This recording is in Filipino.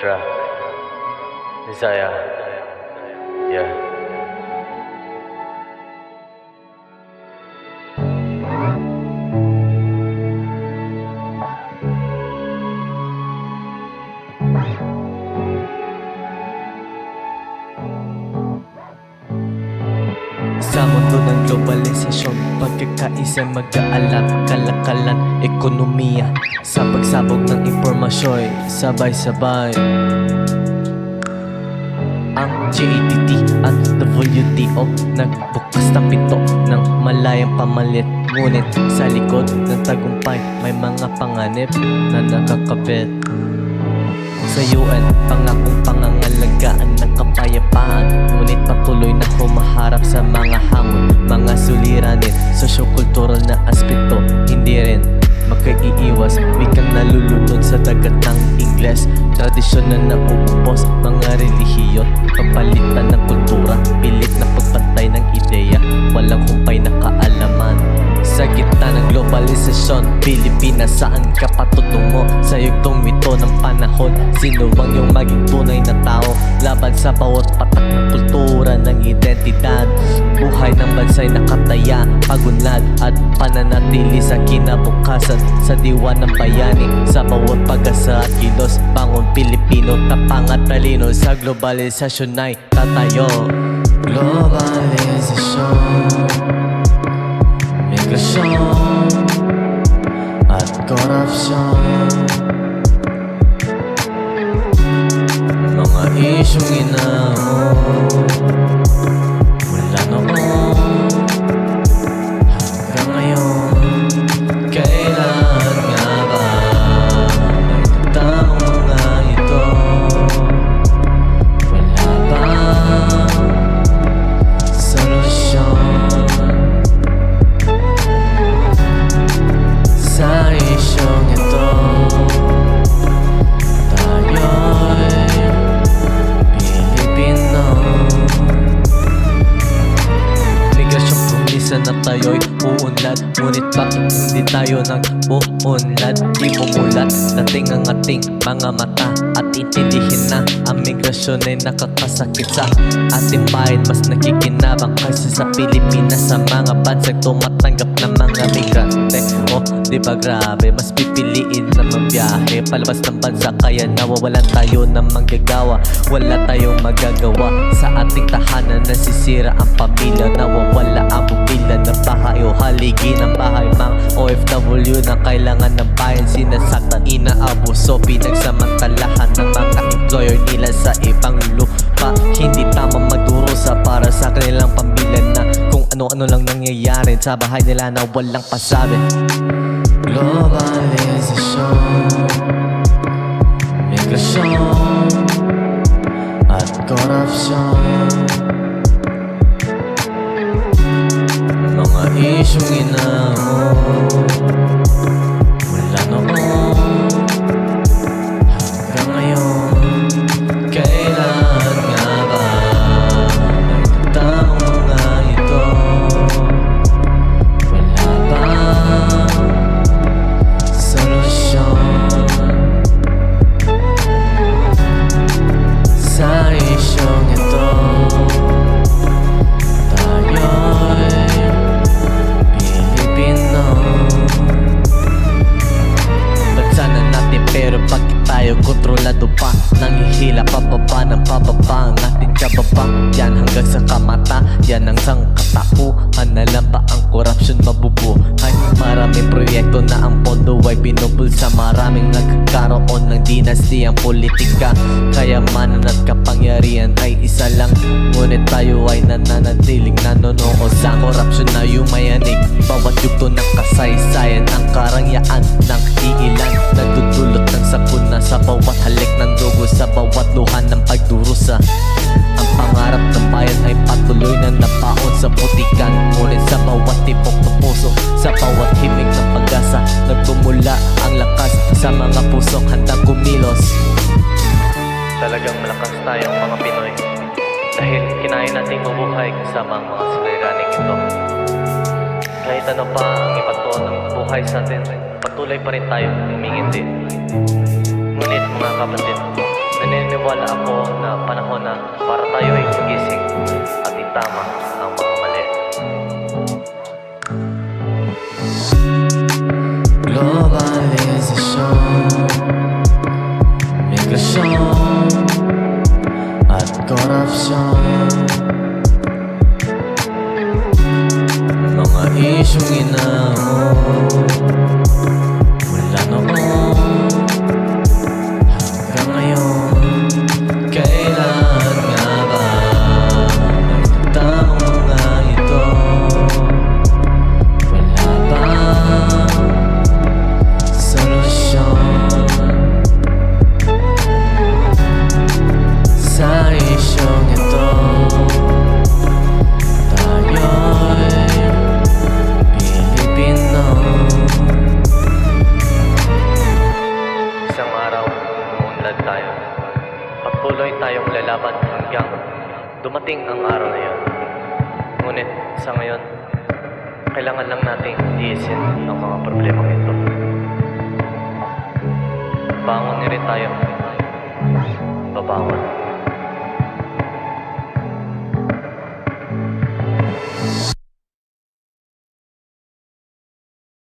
track. Desire. Yeah. Mundo ng globalisasyon. Pagkakaisa mag-aalap Kalakalan, ekonomiya. Sa pagsabog ng impormasyon Sabay-sabay. Ang JATT at WTO Nagbukas na pinto ng malayang pamalit. Ngunit sa likod ng tagumpay May mga panganib na nakakabit sa UN, pangakong pangangalagaan ng kapayapaan. Ngunit patuloy na humaharap sa mga hamon Mga suliranin, sosyo-kultural na aspeto Hindi rin makaiiwas Wikang nalulunod sa dagat ng Ingles. Tradisyon na nauubos, mga relihiyon Papalitan ng kultura, pilit na pagpantay ng ideya Walang humpay na kaalaman. Sa gitna ng globalisasyon Pilipinas saan ka patutungo Sa yugtong ito ng panahon Sino ang iyong maging tunay na tao? Laban sa bawat patak ng kultura ng identidad. Buhay ng bansa'y nakataya Pagunlad at pananatili sa kinabukasan. Sa diwa ng bayani Sa bawat pag-asa at kilos Bangon Pilipino Tapang at talino. Sa globalisasyon ay tatayo. Globalisasyon. Migrasyon at korupsyon Mga isyong inaamon Mula noon tayo'y uunlad. Ngunit bakit hindi tayo nag-uunlad? Di bumulat, dating ang ating mga mata At intindihin na ang migrasyon ay nakakasakit sa ating bayan Mas nakikinabang kaysa sa Pilipinas. Sa mga bansang tumatanggap ng mga migrante Oh, di ba grabe? Mas pipiliin na magbiyahe Palabas ng bansa kaya nawawalan tayo ng manggagawa. Wala tayong magagawa. Sa ating tahanan nasisira ang pamilya. Nawawala ang bumila ng bahay. O haligi ng bahay Mga OFW na kailangan ng bayan. Sinasaktan, inaabuso Pinagsamantalahan ng mga employer nila sa ibang lupa. Hindi tama magdurusa para sa kanilang pamilya ano-ano lang nangyayari sa bahay nila na walang pasabi. Globalisasyon Migrasyon At korupsyon Mga isyong inaamon Mula noon kontrolado pa. Nangihila pababa ng pababa. Ang ating kababa Yan hanggang sa kamata. Yan ang sangkatauhan. Na lang ba ang korupsyon mabubuhay Maraming proyekto na ang pondo ay binubulsa. Maraming nagkakaroon ng dinastiyang politika. Kayamanan at kapangyarihan ay isa lang. Ngunit tayo ay nananatiling nanonood sa korupsyon na yumayanig. Bawat yugto ng kasaysayan ang karangyaan ng iilan sa bawat halik ng dugo Sa bawat luha ng pagdurusa Ang pangarap ng bayan ay patuloy na napaon sa putikan Ngunit sa bawat tipok ng puso Sa bawat himig ng pag-asa Nagtumula ang lakas sa mga pusok handang kumilos Talagang malakas tayong mga Pinoy. Dahil kinaya nating mabuhay kasama ang mga suliraning ito. Kahit ano pa ang ibato ng buhay sa atin, patuloy pa rin tayong humingindi. Mga kapatid, Naniniwala ako na panahon na para tayo ay magising at itama ang mga mali. Globalisasyon Patuloy tayong lalaban hanggang dumating ang araw na yun. Ngunit sa ngayon, kailangan lang nating tiisin ang mga problema ito. Bangon na rin tayo. Babangon.